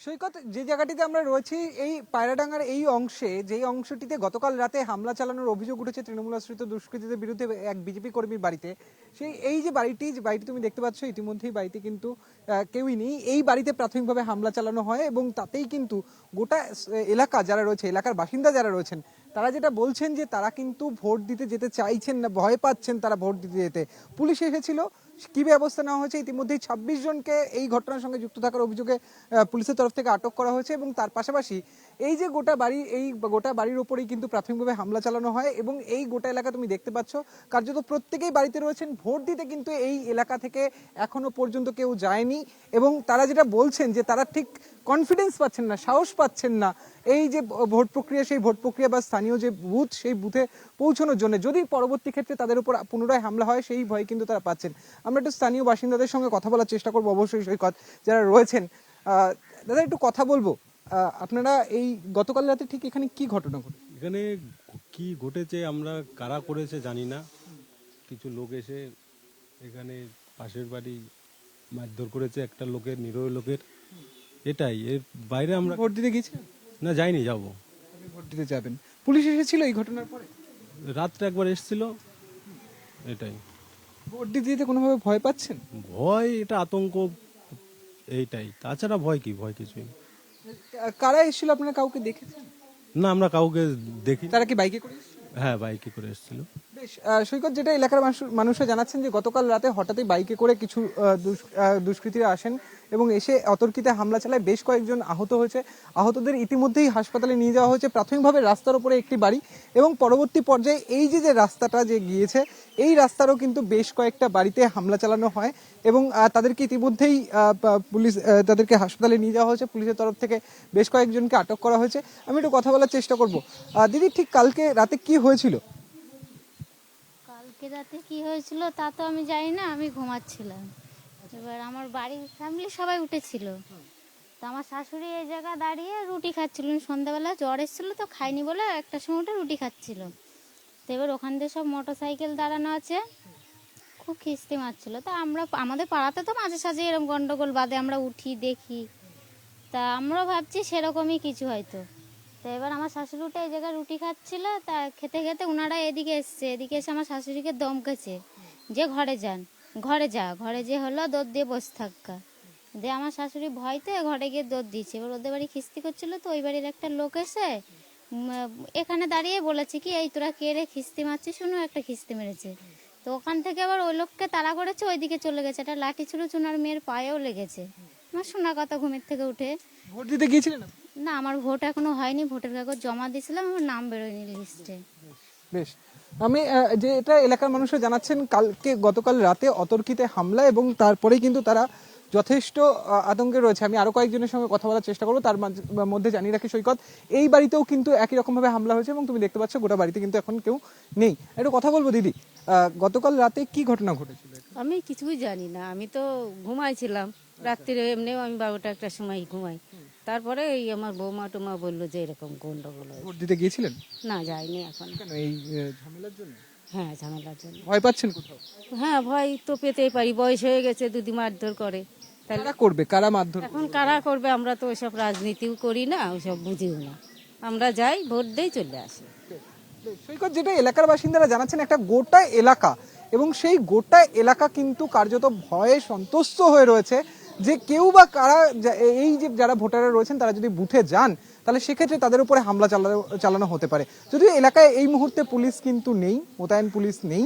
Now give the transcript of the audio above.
সৈকত, যে জায়গাটিতে আমরা রয়েছি, এই পায়রাডাঙ্গার এই অংশে, যেই অংশটিতে গতকাল রাতে হামলা চালানোর অভিযোগ উঠেছে তৃণমূল আশ্রিত দুষ্কৃতীদের বিরুদ্ধে এক বিজেপি কর্মীর বাড়িতে সেই এই যে বাড়িটি যে বাড়িটি তুমি দেখতে পাচ্ছ, ইতিমধ্যেই বাড়িতে কিন্তু কেউই নেই। এই বাড়িতে প্রাথমিকভাবে হামলা চালানো হয় এবং তাতেই কিন্তু গোটা এলাকা যারা রয়েছে, এলাকার বাসিন্দা যারা রয়েছেন, তারা যেটা বলছেন যে তারা কিন্তু ভোট দিতে যেতে চাইছেন না, ভয় পাচ্ছেন তারা ভোট দিতে যেতে। পুলিশ এসেছিল, কি ব্যবস্থা নেওয়া হয়েছে, ইতিমধ্যেই ছাব্বিশ জনকে এই ঘটনার সঙ্গে যুক্ত থাকার অভিযোগে পুলিশের তরফ থেকে আটক করা হয়েছে এবং তার পাশাপাশি এই যে গোটা বাড়ি, এই গোটা বাড়ির ওপরেই কিন্তু প্রাথমিকভাবে হামলা চালানো হয় এবং এই গোটা এলাকা তুমি দেখতে পাচ্ছ, কার্যত প্রত্যেকেই বাড়িতে রয়েছেন ভোট দিতে কিন্তু এই এলাকা থেকে এখনও পর্যন্ত কেউ যায়নি এবং তারা যেটা বলছেন যে তারা ঠিক কনফিডেন্স পাচ্ছেন না, সাহস পাচ্ছেন না, এই যে ভোট প্রক্রিয়া, সেই ভোট প্রক্রিয়া বা স্থানীয় যে বুথ, সেই বুথে পৌঁছানোর জন্য যদি পরবর্তী ক্ষেত্রে তাদের উপর পুনরায় হামলা হয়, সেই ভয় কিন্তু তারা পাচ্ছেন। আমরা একটু স্থানীয় বাসিন্দাদের সঙ্গে কথা বলার চেষ্টা করব অবশ্যই, সৈকত, যারা রয়েছেন। দাদা, একটু কথা বলব। আপনারা এই গতকাল রাতে ঠিক এখানে কি ঘটনা ঘটে? এখানে কি ঘটেছে আমরা, কারা করেছে জানি না। কিছু লোক এসে এখানে পাশের বাড়ি মারধর করেছে একটা লোকের নিরয় লোকের। এটাই এর বাইরে আমরা ভোট দিতে গেছি না যাইনি যাব। আপনি ভোট দিতে যাবেন। পুলিশ এসেছিল এই ঘটনার পরে? রাত্রে একবার এসেছিল। এটাই। ভোট দিতে যেতে কোনোভাবে ভয় পাচ্ছেন? ভয় এটা আতঙ্ক এইটাই। তাছাড়া ভয় কি? ভয় কিছুই। কারা এসেছিল? আপনারা কাউকে দেখেছেন? না আমরা কাউকে দেখি তারা কি বাইকে করে হ্যাঁ বাইকে করে এসেছিল। সৈকত যেটা এলাকার মানুষ- মানুষরা জানাচ্ছেন যে গতকাল রাতে হঠাৎই বাইকে করে কিছু দুষ্কৃতীরা আসেন এবং এসে অতর্কিতে হামলা চালায়। বেশ কয়েকজন আহত হয়েছে। আহতদের ইতিমধ্যেই হাসপাতালে নিয়ে যাওয়া হয়েছে। প্রাথমিকভাবে রাস্তার উপরে একটি বাড়ি এবং পরবর্তী পর্যায়ে এই যে যে রাস্তাটা যে গিয়েছে, এই রাস্তারও কিন্তু বেশ কয়েকটা বাড়িতে হামলা চালানো হয় এবং তাদেরকে ইতিমধ্যেই পুলিশ তাদেরকে হাসপাতালে নিয়ে যাওয়া হয়েছে। পুলিশের তরফ থেকে বেশ কয়েকজনকে আটক করা হয়েছে। আমি একটু কথা বলার চেষ্টা করব। দিদি, ঠিক কালকে রাতে কি হয়েছিল? কালকে রাতে কি হয়েছিল তা তো আমি জানি না, আমি ঘুমাচ্ছিলাম। এবার আমার বাড়ির ফ্যামিলি সবাই উঠেছিল। তো আমার শাশুড়ি এই জায়গায় দাঁড়িয়ে রুটি খাচ্ছিল সন্ধ্যাবেলা জ্বর এসেছিল তো খাইনি বলে একটা সময় ওটা রুটি খাচ্ছিল। তো এবার ওখান থেকে সব মোটর সাইকেল দাঁড়ানো আছে। খুব খিস্তি মারছিল। তা আমরা, আমাদের পাড়াতে তো মাঝে সাঝে এরকম গন্ডগোল বাদে আমরা উঠি, দেখি। তা আমরাও ভাবছি সেরকমই কিছু হয়তো। তো এবার আমার শাশুড়ি উঠে এই জায়গায় রুটি খাচ্ছিল, তা খেতে খেতে ওনারা এদিকে এসছে, এদিকে এসে আমার শাশুড়িকে দমকেছে, যে ঘরে যান, ঘরে যা, ঘরে যে হলো দৌড় দিয়ে বসে থাকা দিয়ে আমার শাশুড়ি ভয়তে ঘরে গিয়ে দৌড় দিয়েছে এবার ওদের বাড়ি খিস্তি করছিল তো ওই বাড়ির একটা লোক এসে এখানে দাঁড়িয়ে বলেছে কি, এই তোরা কে রে, খিস্তি মারছিস? শুনো একটা খিস্তি মেরেছে। তো ওখান থেকে আবার ওই লোককে তাড়া করেছে, ওইদিকে চলে গেছে, একটা লাঠি ছিল চুনার মেয়ের পায়েও লেগেছে। আমার শোনা কথা ঘুমের থেকে উঠে। ভোট দিতে গিয়েছিলেন? না আমার ভোট এখনও হয়নি ভোটের কাগজ জমা দিয়েছিলাম আমার নাম বেরোয়নি লিস্টে। বেশ। আমি যে এটা এলাকার মানুষরা জানাচ্ছেন কালকে গতকাল রাতে অতর্কিতে হামলা এবং তারপরেই কিন্তু তারা যথেষ্ট আতঙ্কে রয়েছে। আমি আরও কয়েকজনের সঙ্গে কথা বলার চেষ্টা করব তার মাঝ- মধ্যে জানিয়ে রাখি সৈকত এই বাড়িতেও কিন্তু একই রকম ভাবে হামলা হয়েছে এবং তুমি দেখতে পাচ্ছ গোটা বাড়িতে কিন্তু এখন কেউ নেই। একটু কথা বলব দিদি গতকাল রাতে কি ঘটনা ঘটেছিল? আমি কিছুই জানি না আমি তো ঘুমাইছিলাম রাত্রিরে এমনিও আমি বারোটা একটা সময় ঘুমাই। তারপরে এই আমার বৌমা টোমা বলল যে এরকম গন্ডগোল। ভোট দিতে গিয়েছিলেন? না যাইনি এখন। কেন এই আহ, ঝামেলার জন্য? হ্যাঁ ঝামেলার জন্য। ভয় পাচ্ছেন কোথাও? হ্যাঁ ভয় তো পেতেই পারি বয়স হয়ে গেছে দুদি মারধর করে। তাহলে কারা করবে? কারা মারধর এখন কারা করবে? আমরা তো ওইসব রাজনীতিও করি না ওইসব বুঝিও না। আমরা যাই ভোট দেই চলে আসি। সৈকত যেটা এলাকার বাসিন্দারা জানাচ্ছেন একটা গোটা এলাকা। এবং সেই গোটা এলাকা কিন্তু কার্যত ভয়ে সন্তুষ্ট হয়ে রয়েছে। যে কেউ বা কারা এই যে যারা ভোটাররা রয়েছেন, তারা যদি বুথে যান, তাহলে সেক্ষেত্রে তাদের উপরে হামলা চালানো চালানো হতে পারে। যদিও এলাকায় এই মুহূর্তে পুলিশ কিন্তু নেই, মোতায়েন পুলিশ নেই।